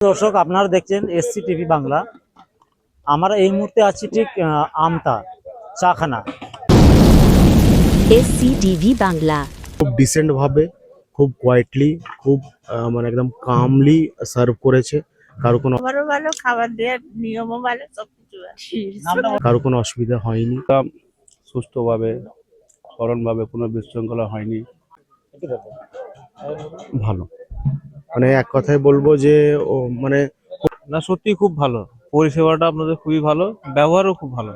দর্শক আপনারা দেখছেন এসসি টিভি বাংলা। আমরা এই মুহূর্তে আছি ঠিক আমতা চাখানা। এসসিটিভি বাংলা। খুব ডিসেন্ট ভাবে খুব কোয়াইটলি খুব মানে একদম কামলি সার্ভ করেছে। কারও কোনো খাবারও ভালো খাবার দেওয়ার নিয়মও ভালো সবকিছু ভালো। কারও কোনো অসুবিধা হয়নি। সুস্থভাবে সরলভাবে কোনো বিশৃঙ্খলা হয়নি। ভালো। মানে এক কথায় বলব যে ও মানে না সত্যি খুব ভালো। পরিষেবাটা আপনাদের খুবই ভালো ব্যবহারও খুব ভালো।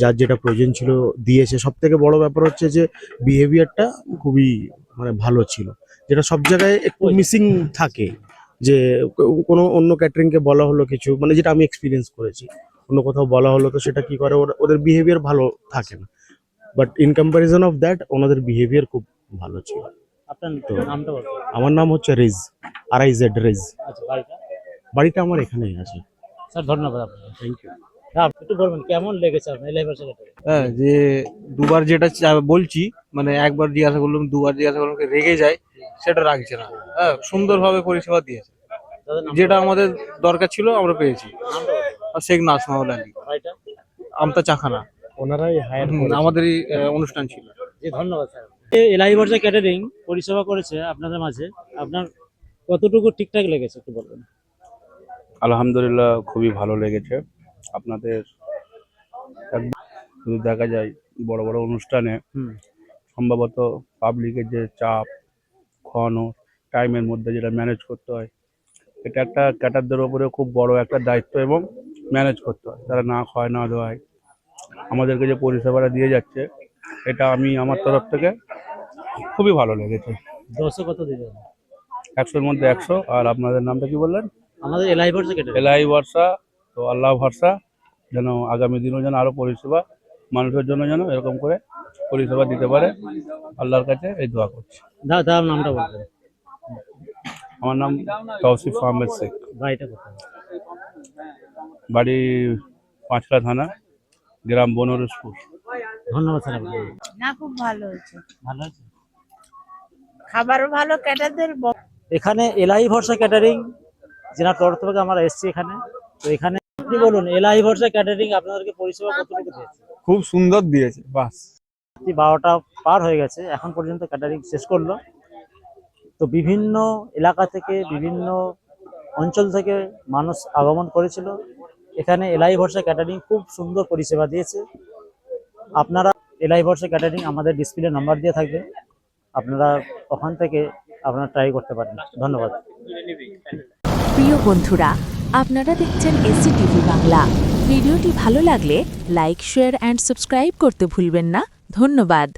যার যেটা প্রয়োজন ছিল দিয়েছে। সব থেকে বড় ব্যাপার হচ্ছে যে বিহেভিয়ারটা খুবই মানে ভালো ছিল। যেটা সব জায়গায় একটু মিসিং থাকে যে কোনো অন্য ক্যাটারিংকে বলা হলো কিছু মানে যেটা আমি এক্সপিরিয়েন্স করেছি। অন্য কোথাও বলা হলো তো সেটা কি করে? ওদের বিহেভিয়ার ভালো থাকে না। But in comparison of that ওনাদের বিহেভিয়ার খুব ভালো ছিল। আপনার নামটা বলুন। আমার নাম হচ্ছে Rez R I Z Rez. আচ্ছা বাড়িটা? বাড়িটা আমার এখানেই আছে। স্যার ধন্যবাদ আপনাকে। থ্যাংক ইউ একটু বলবেন কেমন লেগেছে আপনার এলাইভার সেক্রেটারি হ্যাঁ যে দুবার যেটা বলছি মানে একবার জিজ্ঞাসা করলাম দুবার জিজ্ঞাসা করলাম রেগে যায় সেটা রাখছে না। হ্যাঁ সুন্দরভাবে পরিষেবা দিয়েছে। যেটা আমাদের দরকার ছিল আমরা পেয়েছি। আর শেখ আলী আমতা চাখানা। ওনারাই আমাদেরই আহ, অনুষ্ঠান ছিল। জি ধন্যবাদ স্যার। এলাইভার যে ক্যাটারিং পরিষেবা করেছে আপনাদের মাঝে। আপনার কতটুকু ঠিকঠাক লেগেছে একটু বলবেন? আলহামদুলিল্লাহ খুবই ভালো লেগেছে। আপনাদের দেখা যায় বড় বড় অনুষ্ঠানে সম্ভবত পাবলিকের যে চাপ খাওয়ানো টাইমের মধ্যে যেটা ম্যানেজ করতে হয় এটা একটা ক্যাটারদের ওপরে খুব বড় একটা দায়িত্ব এবং ম্যানেজ করতে হয়। তারা না খাওয়ায় না দেওয়ায় আমাদেরকে যে পরিষেবাটা দিয়ে যাচ্ছে এটা আমি আমার তরফ থেকে খুবই ভালো লেগেছে। দশে কত দিবেন একশোর মধ্যে একশো আর আপনাদের নামটা কি বললেন? আমাদের এলাইভার যে ক্যাটারিং এলাই ভরসা তো আল্লাহ ভরসা যেন আগামী দিনও যেন আরও পরিষেবা মানুষের জন্য যেন এরকম করে পরিষেবা দিতে পারে। আল্লাহর কাছে এই দোয়া করছি। দা দাম নামটা বলবেন। আমার নাম তৌসিফ আহমেদ শেখ। বাড়িটা কোথায়? বাড়ি পাঁচলা থানা। গ্রাম বনরসপুর ধন্যবাদ স্যার আপনাকে। না খুব ভালো হয়েছে। ভালো আছে খাবারও ভালো ক্যাটারদের এখানে এলাই ভরসা ক্যাটারিং যেনার তরফ থেকে আমরা এসেছি এখানে। তো এখানে আপনি বলুন এলাই ভরসা ক্যাটারিং আপনাদেরকে পরিষেবা কতটুকু দিয়েছে? খুব সুন্দর দিয়েছে বাস। বারোটা পার হয়ে গেছে এখন পর্যন্ত ক্যাটারিং শেষ করল। তো বিভিন্ন এলাকা থেকে বিভিন্ন অঞ্চল থেকে মানুষ আগমন করেছিল। এখানে এলাই ভরসা ক্যাটারিং খুব সুন্দর পরিষেবা দিয়েছে। আপনারা এলাই ভরসা ক্যাটারিং আমাদের ডিসপ্লে নাম্বার দিয়ে থাকবে আপনারা ওখান থেকে আপনারা ট্রাই করতে পারেন। ধন্যবাদ। প্রিয় বন্ধুরা, আপনারা দেখছেন এসসিটিভি বাংলা। ভিডিওটি ভালো লাগলে লাইক শেয়ার অ্যান্ড সাবস্ক্রাইব করতে ভুলবেন না। ধন্যবাদ।